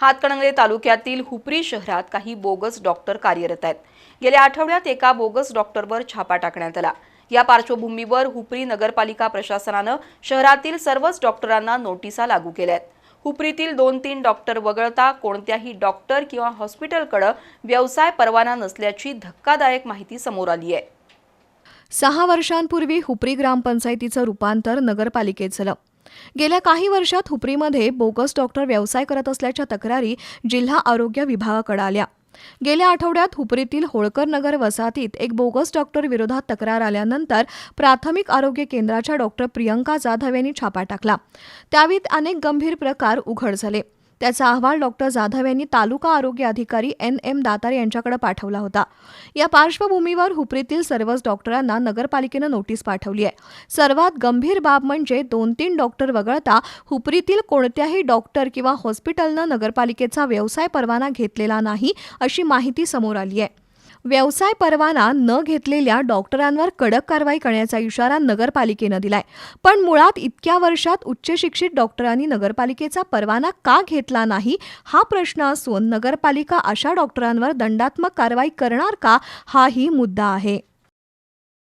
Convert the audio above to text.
हातकणंगले तालुक्यातील हुपरी शहरात काही बोगस डॉक्टर कार्यरत आहेत. गेल्या आठवड्यात एका बोगस डॉक्टरवर छापा टाकण्यात आला. या पार्श्वभूमीवर हुपरी नगरपालिका प्रशासनानं शहरातील सर्वच डॉक्टरांना नोटिसा लागू केल्या आहेत हुपरीतील दोन तीन डॉक्टर वगळता कोणत्याही डॉक्टर किंवा हॉस्पिटलकडे व्यवसाय परवाना नसल्याची धक्कादायक माहिती समोर आली आहे. सहा वर्षांपूर्वी हुपरी ग्रामपंचायतीचं रूपांतर नगरपालिकेत झालं. गेल्या काही वर्षात हुपरीमध्ये बोगस डॉक्टर व्यवसाय करत असल्याच्या तक्रारी जिल्हा आरोग्य विभागाकडे आल्या. गेल्या आठवड्यात हुपरीतील होळकर नगर वसाहतीत एक बोगस डॉक्टर विरोधात तक्रार आल्यानंतर प्राथमिक आरोग्य केंद्राच्या डॉक्टर प्रियंका जाधव यांनी छापा टाकला. त्यावेळी अनेक गंभीर प्रकार उघड झाले. त्याचा अहवाल डॉक्टर जाधव यांनी तालुका आरोग्य अधिकारी एन. एम. दातार यांच्याकडे पाठवला होता. या पार्श्वभूमीवर हुपरीतील सर्वच डॉक्टरांना नगरपालिकेनं नोटीस पाठवली आहे. सर्वात गंभीर बाब म्हणजे दोन तीन डॉक्टर वगळता हुपरीतील कोणत्याही डॉक्टर किंवा हॉस्पिटलनं नगरपालिकेचा व्यवसाय परवाना घेतलेला नाही अशी माहिती समोर आली आहे. व्यवसाय परवाना न घेतलेल्या डॉक्टरांवर कडक कारवाई करण्याचा इशारा नगरपालिकेनं दिलाय. पण मुळात इतक्या वर्षात उच्च शिक्षित डॉक्टरांनी नगरपालिकेचा परवाना का घेतला नाही हा प्रश्न असून नगरपालिका अशा डॉक्टरांवर दंडात्मक कारवाई करणार का हाही मुद्दा आहे.